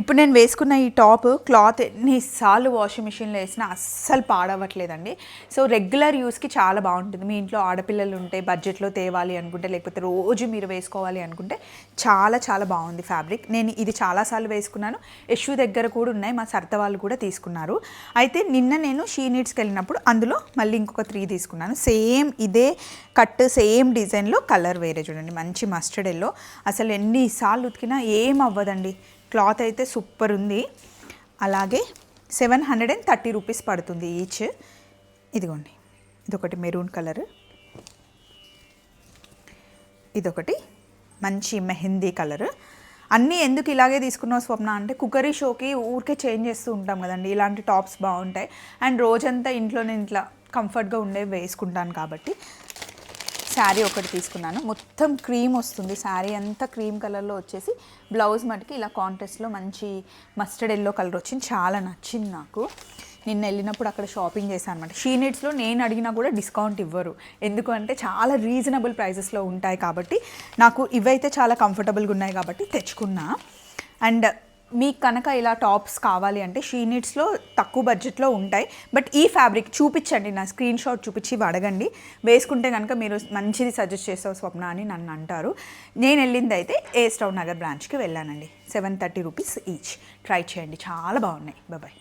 ఇప్పుడు నేను వేసుకున్న ఈ టాప్ క్లాత్ ఎన్నిసార్లు వాషింగ్ మిషన్లో వేసినా అస్సలు పాడవట్లేదండి. సో రెగ్యులర్ యూస్కి చాలా బాగుంటుంది. మీ ఇంట్లో ఆడపిల్లలు ఉంటే బడ్జెట్లో తేవాలి అనుకుంటే లేకపోతే రోజు మీరు వేసుకోవాలి అనుకుంటే చాలా చాలా బాగుంది ఫ్యాబ్రిక్ నేను ఇది చాలాసార్లు వేసుకున్నాను. యశు దగ్గర కూడా ఉన్నాయి. మా సర్త వాళ్ళు కూడా తీసుకున్నారు. అయితే నిన్న నేను షీ నీడ్స్కి వెళ్ళినప్పుడు అందులో మళ్ళీ ఇంకొక త్రీ తీసుకున్నాను. సేమ్ ఇదే కట్ సేమ్ డిజైన్లో కలర్ వేరే చూడండి. మంచి మస్టర్డ్ ఎల్లో అసలు ఎన్నిసార్లు ఉతికినా ఏం అవ్వదండి. క్లాత్ అయితే సూపర్ ఉంది. అలాగే seven hundred and thirty rupees పడుతుంది ఈచ్. ఇదిగోండి ఇదొకటి మెరూన్ కలర్. ఇదొకటి మంచి మెహందీ కలర్. అన్నీ ఎందుకు ఇలాగే తీసుకున్నావు స్వప్న అంటే కుకరీ షోకి ఊరికే చేంజ్ చేస్తూ ఉంటాం కదండి. ఇలాంటి టాప్స్ బాగుంటాయి. అండ్ రోజంతా ఇంట్లో ఇట్లా కంఫర్ట్గా ఉండే వేసుకుంటాను కాబట్టి. శారీ ఒకటి తీసుకున్నాను. మొత్తం క్రీమ్ వస్తుంది. శారీ అంతా క్రీమ్ కలర్లో వచ్చేసి బ్లౌజ్ మటుకి ఇలా కాంటెస్ట్లో మంచి మస్టర్డ్ ఎల్లో కలర్ వచ్చింది. చాలా నచ్చింది నాకు. నిన్న వెళ్ళినప్పుడు అక్కడ షాపింగ్ చేశాను అనమాట షీనెట్స్లో నేను అడిగినా కూడా డిస్కౌంట్ ఇవ్వరు. ఎందుకంటే చాలా రీజనబుల్ ప్రైజెస్లో ఉంటాయి కాబట్టి నాకు ఇవైతే చాలా కంఫర్టబుల్గా ఉన్నాయి కాబట్టి తెచ్చుకున్నా. అండ్ మీకు కనుక ఇలా టాప్స్ కావాలి అంటే షీ నీడ్స్లో తక్కువ బడ్జెట్లో ఉంటాయి. బట్ ఈ ఫ్యాబ్రిక్ చూపించండి నా స్క్రీన్ షాట్ చూపించి అడగండి. వేసుకుంటే కనుక మీరు మంచిది సజెస్ట్ చేస్తావు స్వప్న అని నన్ను అంటారు. నేను వెళ్ళింది అయితే ఏ స్టవ్ నగర్ బ్రాంచ్కి వెళ్ళానండి. Seven thirty rupees each. Try చేయండి చాలా బాగున్నాయి. బాబాయ్